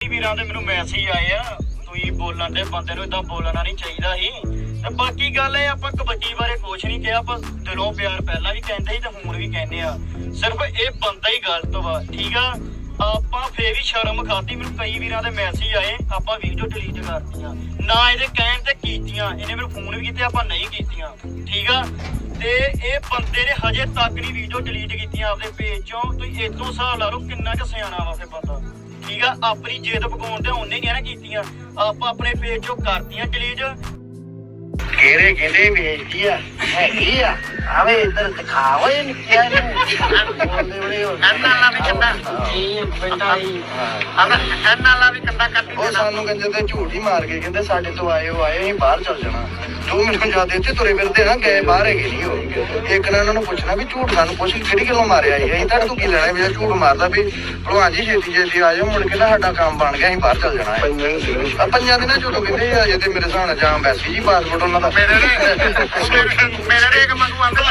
ਵੀਰਾਂ ਦੇ ਮੈਨੂੰ ਮੈਸੇਜ ਆਏ ਆ, ਤੁਸੀਂ ਬੋਲਣ ਦੇ ਬੰਦੇ ਨੂੰ ਇਦਾਂ ਬੋਲਣਾ ਨਹੀਂ ਚਾਹੀਦਾ ਸੀ। ਤੇ ਬਾਕੀ ਗੱਲ ਇਹ ਆਪਾਂ ਕਬੱਡੀ ਬਾਰੇ ਕੁਝ ਨਹੀਂ ਕਿਹਾ, ਆਪਾਂ ਦਿਲੋਂ ਪਿਆਰ ਪਹਿਲਾਂ ਵੀ ਕਹਿੰਦੇ ਸੀ ਤੇ ਹੁਣ ਵੀ ਕਹਿੰਦੇ ਆ। ਸਿਰਫ ਇਹ ਬੰਦਾ ਹੀ ਗਲਤ ਵਾ, ਠੀਕ ਆ? ਆਪਾਂ ਫੇਰ ਵੀ ਸ਼ਰਮ ਖਾਦੀ ਮੈਨੂੰ ਕਈ ਵੀਰਾਂ ਦੇ ਮੈਸੇਜ ਆਏ, ਆਪਾਂ ਵੀਡੀਓ ਡਿਲੀਟ ਕਰਤੀਆਂ। ਨਾ ਇਹਦੇ ਕਹਿਣ ਤੇ ਕੀਤੀਆਂ, ਇਹਨੇ ਮੈਨੂੰ ਫੋਨ ਵੀ ਕੀਤੇ, ਆਪਾਂ ਨਹੀਂ ਕੀਤੀਆਂ। ਠੀਕ ਆ? ਤੇ ਇਹ ਬੰਦੇ ਨੇ ਹਜੇ ਤੱਕ ਨਹੀਂ ਵੀਡੀਓ ਡਿਲੀਟ ਕੀਤੀਆਂ ਆਪਦੇ ਪੇਜ ਚੋਂ। ਤੁਸੀਂ ਇਤੋਂ ਹਿਸਾਬ ਲਾ ਲਓ ਕਿੰਨਾ ਕੁ ਸਿਆਣਾ ਵਾ ਫੇ ਬੰਦਾ। ਠੀਕ ਆ? ਆਪਣੀ ਜਿੱਦ ਪਕਾਉਣ ਤੇ ਉਹਨੇ ਨਹੀਂ ਨਾ ਕੀਤੀਆਂ। ਆਪਾਂ ਆਪਣੇ ਪੇਜ ਚੋਂ ਕਰਤੀਆਂ ਡਿਲੀਟ ਕਿਹੜੇ ਕਹਿੰਦੇ ਵੇਚਦੀ ਆ ਹੈਗੀ ਆ। ਆਵੇ ਇੱਧਰ ਦਿਖਾਓ ਇਹ ਨਿੱਕਿਆ ਨੂੰ। ਬੋਲਦੇ ਬੜੇ ਹੋ ਵੀ ਕੰਦਾ। ਇਹ ਬੇਟਾ ਹੀ। ਅਬ ਕੰਨਾਂ ਲਾ ਵੀ ਕੰਦਾ ਉਹ ਸਾਨੂੰ ਕਹਿੰਦੇ ਤੇ ਝੂਠ ਹੀ ਮਾਰ ਕੇ ਕਹਿੰਦੇ ਸਾਡੇ ਤੋਂ ਆਏ ਹੋ ਆਏ ਅਸੀਂ ਬਾਹਰ ਚੱਲ ਜਾਣਾ। ਦੋ ਮਿੰਟ ਜ਼ਿਆਦਾ ਇੱਥੇ ਤੁਰੇ ਫਿਰਦੇ ਨਾ ਗਏ ਬਾਹਰ ਹੈਗੇ ਨਹੀਂ ਉਹ। ਇੱਕ ਨੇ ਉਹਨਾਂ ਨੂੰ ਪੁੱਛਣਾ ਵੀ ਝੂਠ ਸਾਨੂੰ ਪੁੱਛ ਕੇ ਕਿਹੜੀ ਗੱਲੋਂ ਮਾਰਿਆ ਸੀ ਅਸੀਂ ਤੁਹਾਡੇ ਤੋਂ ਕੀ ਲੈਣਾ ਵੀ ਇਹ ਝੂਠ ਮਾਰਦਾ ਵੀ ਭਲਵਾਨ ਜੀ ਛੇਤੀ ਛੇਤੀ ਆ ਜਾਓ ਮੁੜ ਕੇ ਨਾ ਸਾਡਾ ਕੰਮ ਬਣ ਗਿਆ ਅਸੀਂ ਬਾਹਰ ਚੱਲ ਜਾਣਾ ਹੈ। ਆ ਪੰਜਾਂ ਦਿਨਾਂ ਚੋਂ ਕਹਿੰਦੇ ਆ ਜੇ ਤੇ ਮੇਰੇ ਹਿਸਾਬ ਨਾਲ ਜਾਂ ਵੈਸੀ ਜੀ ਪਾਸਪੋਰਟ ਉਹਨਾਂ ਦਾ। ਮੇਰੇ ਨੇ ਮੇਰੇ ਨੇ ਇੱਕ ਮੰਗੂ ਅੰਕਲ